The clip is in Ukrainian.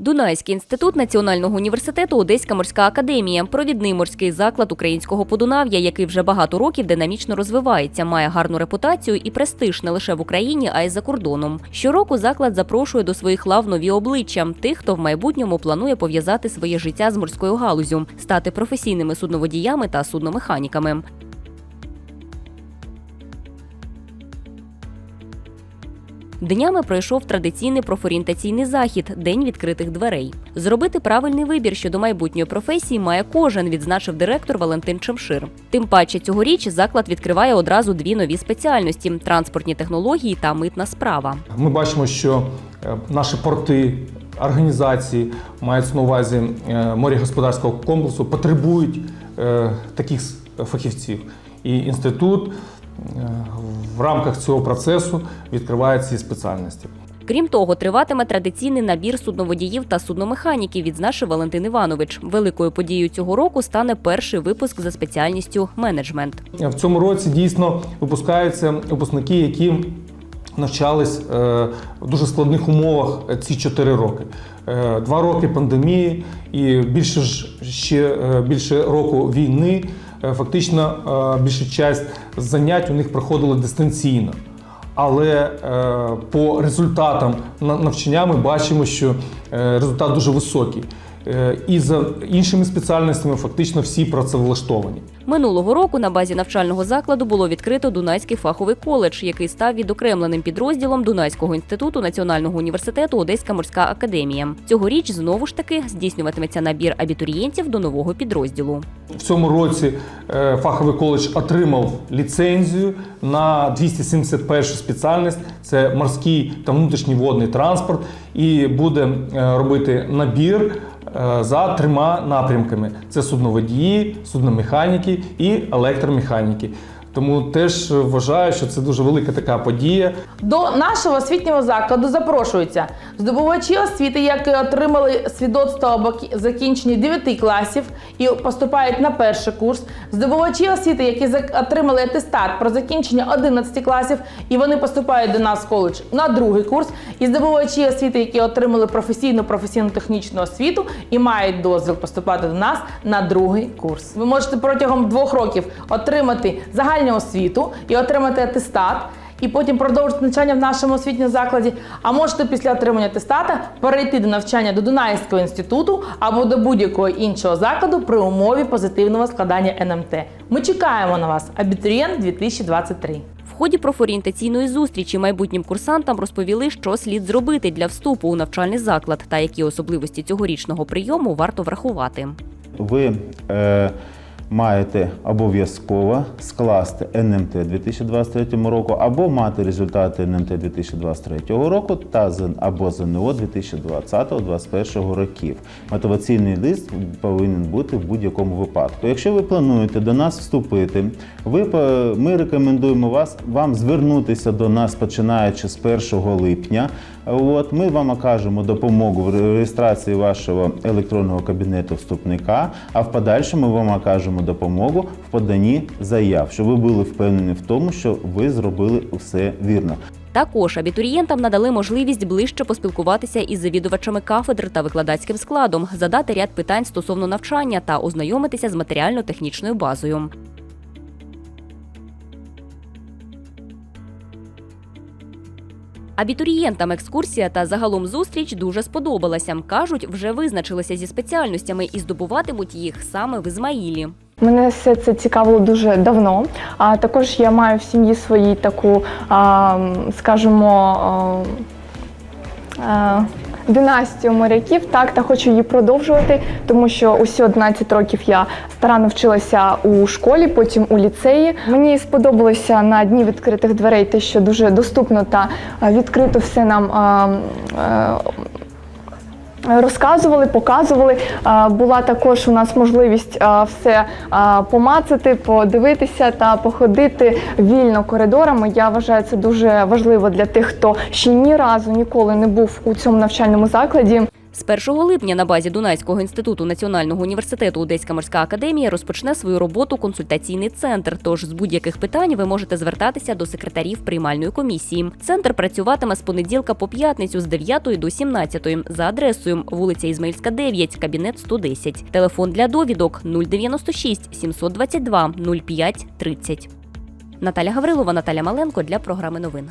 Дунайський інститут Національного університету Одеська морська академія провідний морський заклад українського Подунав'я, який вже багато років динамічно розвивається, має гарну репутацію і престиж не лише в Україні, а й за кордоном. Щороку заклад запрошує до своїх лав нові обличчя тих, хто в майбутньому планує пов'язати своє життя з морською галузю, стати професійними судноводіями та судномеханіками. Днями пройшов традиційний профорієнтаційний захід День відкритих дверей. Зробити правильний вибір щодо майбутньої професії має кожен, відзначив директор Валентин Чемшир. Тим паче цьогоріч заклад відкриває одразу дві нові спеціальності: транспортні технології та митна справа. Ми бачимо, що е, наші порти, організації мають на увазі е, морегосподарського комплексу, потребують е, таких фахівців. І інститут в рамках цього процесу відкриває ці спеціальності. Крім того, триватиме традиційний набір судноводіїв та судномеханіків, відзначив Валентин Іванович. Великою подією цього року стане перший випуск за спеціальністю менеджмент. В цьому році дійсно випускаються випускники, які навчались е, в дуже складних умовах ці 4 роки. Е, Два роки пандемії і більше ж ще е, більше року війни. Е, Фактично, більшу більша часть занять у них проходила дистанційно. Але е, по результатам на- навчання ми бачимо, що е, результат дуже високий. Е, і за іншими спеціальностями фактично всі працевлаштовані. Минулого року на базі навчального закладу було відкрито Дунайський фаховий коледж, який став відокремленим підрозділом Дунайського інституту Національного університету Одеська морська академія. Цьогоріч знову ж таки здійснюватиметься набір абітурієнтів до нового підрозділу. В цьому році е, фаховий коледж отримав ліцензію на 271 спеціальність. Це морський та внутрішній водний транспорт, і буде е, робити набір за трьома напрямками: це судноводії, судномеханіки і електромеханіки. Тому теж вважаю, що це дуже велика така подія. До нашого освітнього закладу запрошуються здобувачі освіти, які отримали свідоцтво окі- закінченні 9 класів і поступають на перший курс, здобувачі освіти, які отримали атестат про закінчення 11 класів, і вони поступають до нас в коледж на другий курс, і здобувачі освіти, які отримали професійну професійно-технічну освіту і мають дозвіл поступати до нас на другий курс. Ви можете протягом двох років отримати загальну освіту і отримати атестат і потім продовжити навчання в нашому освітньому закладі. А можете після отримання атестата перейти до навчання до Дунайського інституту або до будь-якого іншого закладу при умові позитивного складання НМТ. Ми чекаємо на вас, абітурієнт 2023. Ході профорієнтаційної зустрічі майбутнім курсантам розповіли, що слід зробити для вступу у навчальний заклад та які особливості цьогорічного прийому варто врахувати. ви е, маєте обов'язково скласти НМТ 2023 року або мати результати НМТ 2023 року та або ЗНО 2020-2021 років. Мотиваційний лист повинен бути в будь-якому випадку. Якщо ви плануєте до нас вступити, ви, ми рекомендуємо вас вам звернутися до нас починаючи з 1 липня. От ми вам окажемо допомогу в реєстрації вашого електронного кабінету вступника, а в подальшому вам окажемо допомогу в поданні заяв, щоб ви були впевнені в тому, що ви зробили все вірно. Також абітурієнтам надали можливість ближче поспілкуватися із завідувачами кафедр та викладацьким складом, задати ряд питань стосовно навчання та ознайомитися з матеріально-технічною базою. Абітурієнтам екскурсія та загалом зустріч дуже сподобалася. кажуть, вже визначилися зі спеціальностями і здобуватимуть їх саме в Ізмаїлі. Мене все це цікавило дуже давно. А також я маю в сім'ї своїй таку, а, скажімо, а, а, династію моряків, так, та хочу її продовжувати, тому що усі 11 років я старанно вчилася у школі, потім у ліцеї. Мені сподобалося на дні відкритих дверей те, що дуже доступно та відкрито все нам. Розказували, показували. Була також у нас можливість все помацати, подивитися та походити вільно коридорами. Я вважаю це дуже важливо для тих, хто ще ні разу ніколи не був у цьому навчальному закладі. З 1 липня на базі Дунайського інституту Національного університету Одеська морська академія розпочне свою роботу консультаційний центр. Тож з будь-яких питань ви можете звертатися до секретарів приймальної комісії. Центр працюватиме з понеділка по п'ятницю з 9 до 17 за адресою вулиця Ізмаїльська, 9, кабінет 110. Телефон для довідок 096 722 05 30. Наталя Гаврилова, Наталя Маленко для програми новин.